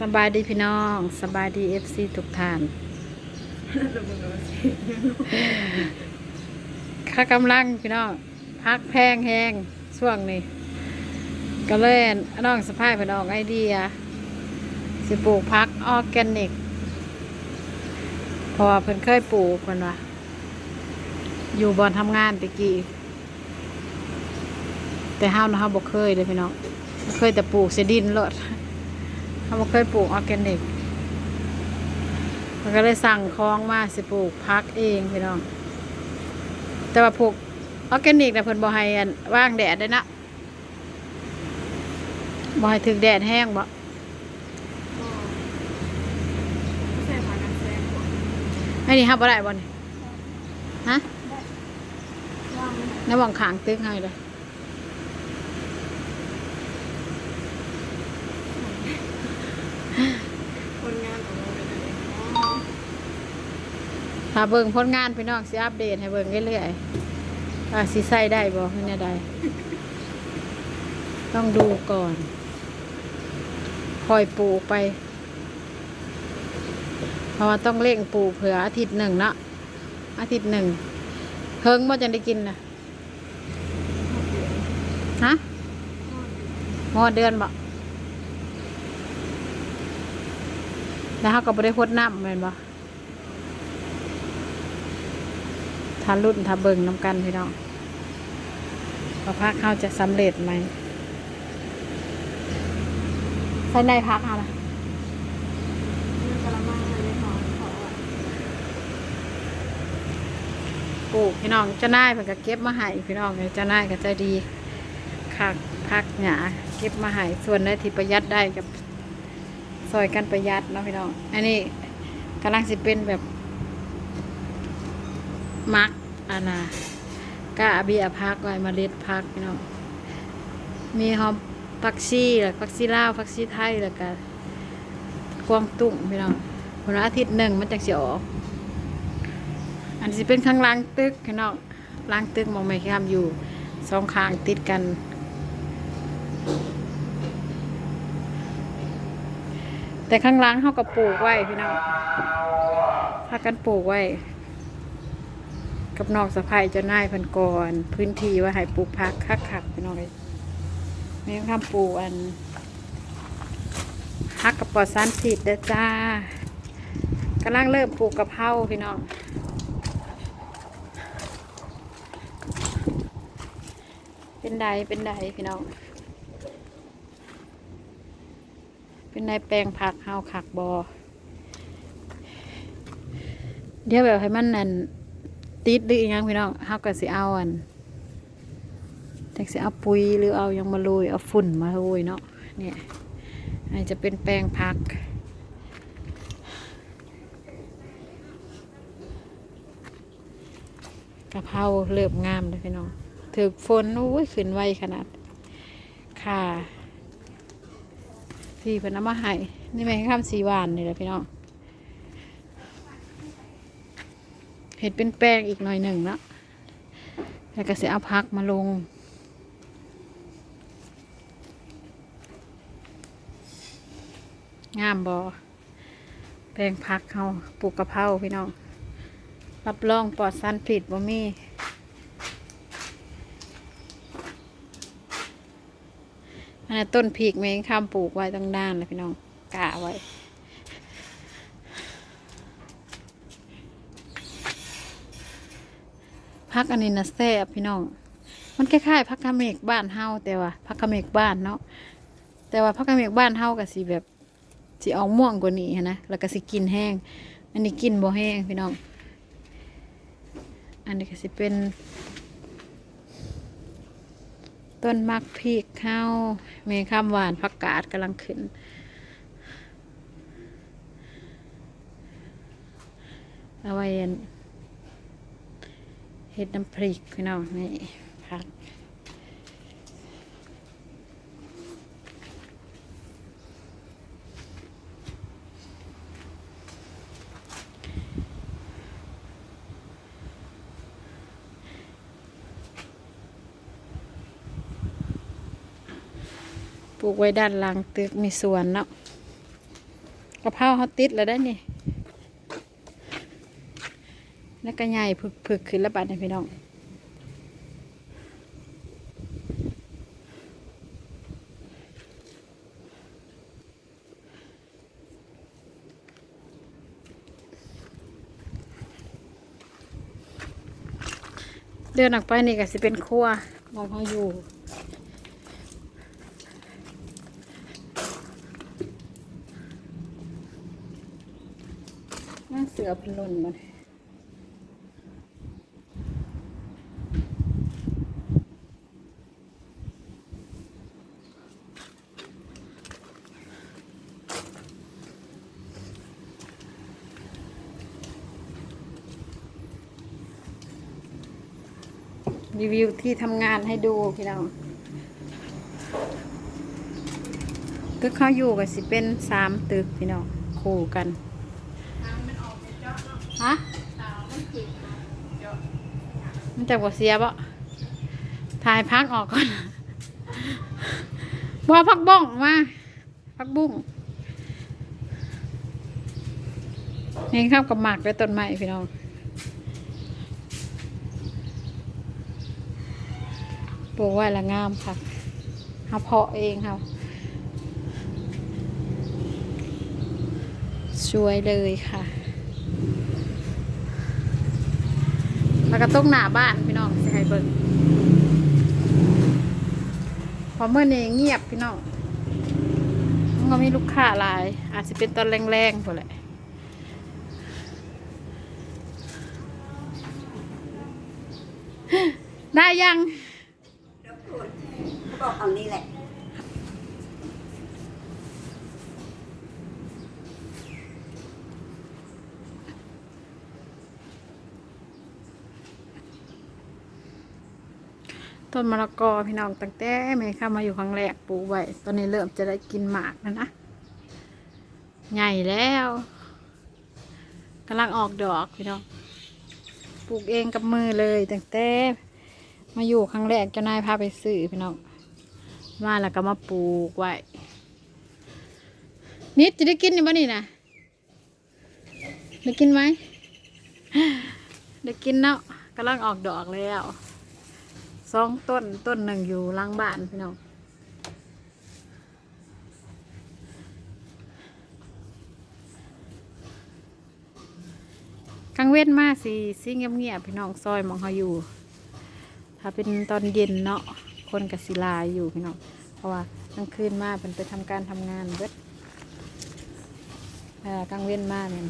สบายดีพี่น้องสบายดีเอฟซีทุกท่านข้ากำลังพี่น้องพักแพงแหงช่วงนี้ ก็เลยน้องสะพายพี่น้องไอเดีย สิปลูกพักออร์แกนิกพราะว่าเพิ่นเคยปลูกเพิ่นว่าอยู่บอนทำงานตะกี้ แต่ห้าวนะเฮาบ่เคยเลยพี่น้อง เคยแต่ปลูกเสดินโลด เขาบ่เคยปลูกออร์แกนิกมันก็เลยสั่งคล้องมาสิปลูกพักเองพี่น้อง แต่ว่าปลูกออร์แกนิกนะเพิ่นบ่ให้อันว่างแดดได้นะบ่ให้ถึงแดดแห้งบ่ใส่ผ้ากันแสงอันนี้ฮับบ่ได้บ่นี่ฮะว่างในหว่างขางตึกให้เลย คนงานของเราเป็นอะไร ถ้าเบิ่งผลงานพี่น้องสิอัปเดตให้เบิ่งเรื่อยๆว่าสิใส่ได้บ่คือแนวใดต้องดูก่อนคอยปลูกไป เพราะว่าต้องเร่งปลูกเผื่ออาทิตย์หนึ่งเนาะอาทิตย์หนึ่งเพิ่งว่าจะได้กินนะฮะหมอเดือนบ่แล้วเขาก็บ่ได้พดน้ำแม่นบ่ ทานรุ่นทาเบิงน้ำกันพี่น้องว่าพักเข้าจะสำเร็จไหมใส่ในพักเอาละไรอมขอปลูกพี่น้องจ้านายเพิ่นก็เก็บมาให้พี่น้องเจ้านายก็ใจดีคักพักหยาเก็บมาให้ส่วนได้ที่ประหยัดได้กับซอยกันประหยัดเนาะพี่น้อง อันนี้กำลังสิเป็นแบบมัก อานนาก้าเบียพักไว้เมาเล็ดพักพี่น้องมีหอมผักชีแล้วผักชีลาวผักชีไทยแล้วก็กวางตุ้งพี่น้องวันอาทิตย์หนึ่งมันจังสิออกอันนี้เป็นข้างล่างตึกพี่น้องล่างตึกมองไม่ข้ามอยู่สองข้างติดกันแต่ข้างล่างเขาก็ปลูกไว้พี่น้องพากันปลูกไว้ กับนอกสะพายเจ้านายพันก่อนพื้นที่ว่าให้ปลูกพักคักคักๆพี่น้องเลยมีข้ามปลูกอันฮักกับปอดสารผิดเด้อจ้ากำลังเริ่มปลูกกะเพราพี่น้องเป็นใดเป็นใดพี่น้อง เป็นใดแปลงผักเฮาขักบอเดี๋ยวแบบให้มันนั่น ติดหรืออหยังพี่น้องเฮาก็สิเอาอันจักสิเอาปุ๋ยหรือเอายังมาโรยเอาฝุ่นมาโรยเนาะเนี่ยอันจะเป็นแปลงผักกะเพราเริ่มงามเลยพี่น้องถือฝนโอ้ยขึ้นไวขนาด ค่ะพี่เพิ่นเอามาให้นี่แม่ข้ามสีหวานนี่แหละพี่น้อง เห็ดเป็นแป้งอีกหน่อยหนึ่งเนาะแล้วก็จะเอาพักมาลง งามบอแปลงพักเขาปลูกกระเพราพี่น้อง รับรองปลอดสารผิดบ่มีอันนั้ต้นพริกเมงข้ามปลูกไว้ตั้งด้านเลยพี่น้องกะไว้ พักอันนี้นะแซ่บพี่น้อง มันคล้ายๆพักกะเมกบ้านเฮาแต่ว่าพักกะเมกบ้านเนาะ แต่ว่าพักกะเมกบ้านเฮาก็สิแบบสิออกม่วงกว่านี้นะ แล้วก็สิกินแห้ง อันนี้กินบ่แห้งพี่น้อง อันนี้ก็สิเป็น ต้นมักพริกข้าวเมข้ามหวานผักกาดกำลังขึ้นเอาไว้อัน เห็ดน้ำพริกพี่น้องนี่ผักปลูกไว้ด้านหลังตึกมีสวนเนาะกระเพราเขาติดแล้วได้นี่ แล้ว ก็ใหญ่ผึกผึกขึ้นแล้วบัดนี่พี่น้องเดินออกไปนี่ก็สิเป็นครัวมองเขาอยู่ น่าเสือพนลนมัน รีวิวที่ทำงานให้ดูพี่น้องตึกเขาอยู่ก็สิเป็นสามตึกพี่น้องคู่กันฮะมันจะบ่เสียบ่ถ่ายพักออกก่อนบ่พักบ้องมาพักบุ้งเองข้ามกับหมากไปต้นไม้พี่น้อง ปลูกไว้ละงามค่ะเฮาเพาะเองเฮาสวยเลยค่ะแล้วก็ต้องหน้าบ้านพี่น้องสิให้เบิ่งพอเมื่อนี้เงียบพี่น้องมันก็มีลูกค้าหลาย อาจจะเป็นตอนแรงๆพอแหละได้ยัง กเอานี่แหละต้นมะละกอพี่น้องตั้งแต่แม่ข้ามาอยู่ครั้งแรกปลูกไว้ตอนนี้เริ่มจะได้กินหมากแล้วนะ ใหญ่แล้วกำลังออกดอกพี่น้องปลูกเองกับมือเลยตั้งแต่มาอยู่ครั้งแรกเจ้านายพาไปซื้อพี่น้อง มาแล้วก็มาปลูกไว้ นิดจะได้กินอยู่บ้านี่นะได้กินไหมได้กินเนาะกำลังออกดอกแล้วสองต้นต้นหนึ่งอยู่หล่างบ้านพี่น้องกลางเว้นมาสิสิเงียบเงียบๆพี่น้องซอยหมองเขาอยู่ ถ้าเป็นตอนเย็นเนาะ คนกับศิลายอยู่พี่น้องเพราะว่ากลางคืนมาเป็นไปทำการทำงานเบิดกลางเว้นมาเนี่ย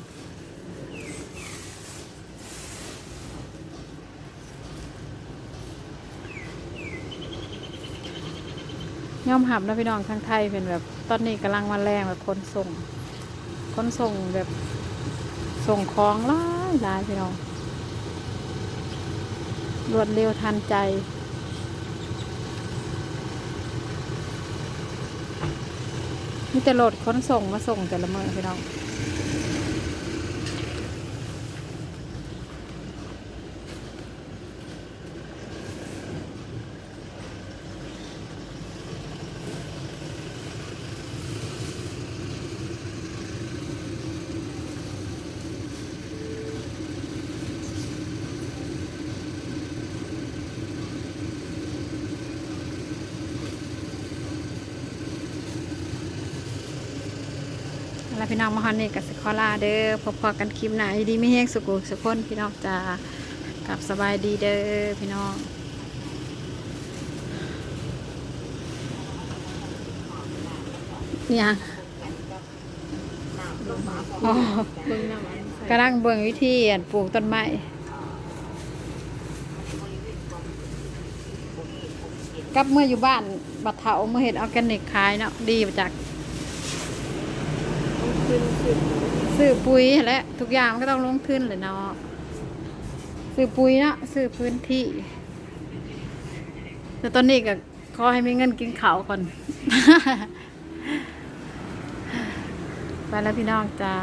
ย่อมหับนะพี่น้องทางไทยเป็นแบบตอนนี้กำลังมาแรงแบบคนส่งคนส่งแบบส่งของหลายหลายพี่น้องรวดเร็วทันใจ มีแต่รถขนส่งมาส่งแต่ละเมื่อพี่น้อง แล้วพี่น้องมาฮอนนี่กับสคอลาเด้อพบพอกันคลิปหนาดีไม่แห้งสุกุสุกคนพี่น้องจะกลับสบายดีเด้อพี่น้องเนี่ยงอ๋อเบิ่งน้ำอันใส่กำลังเบิ่งวิธีปลูกต้นไม้กับเมื่ออยู่บ้านบัดเถาเมื่อเห็ดออร์แกนิกขายเนาะดีมาจาก ซื้อปุ๋ยและทุกอย่างมันก็ต้องลงทุนเลยเนาะซื้อปุ๋ยเนาะซื้อพื้นที่ แต่ตอนนี้ก็ขอให้มีเงินกินข้าวก่อน ไปแล้วพี่น้องจ้า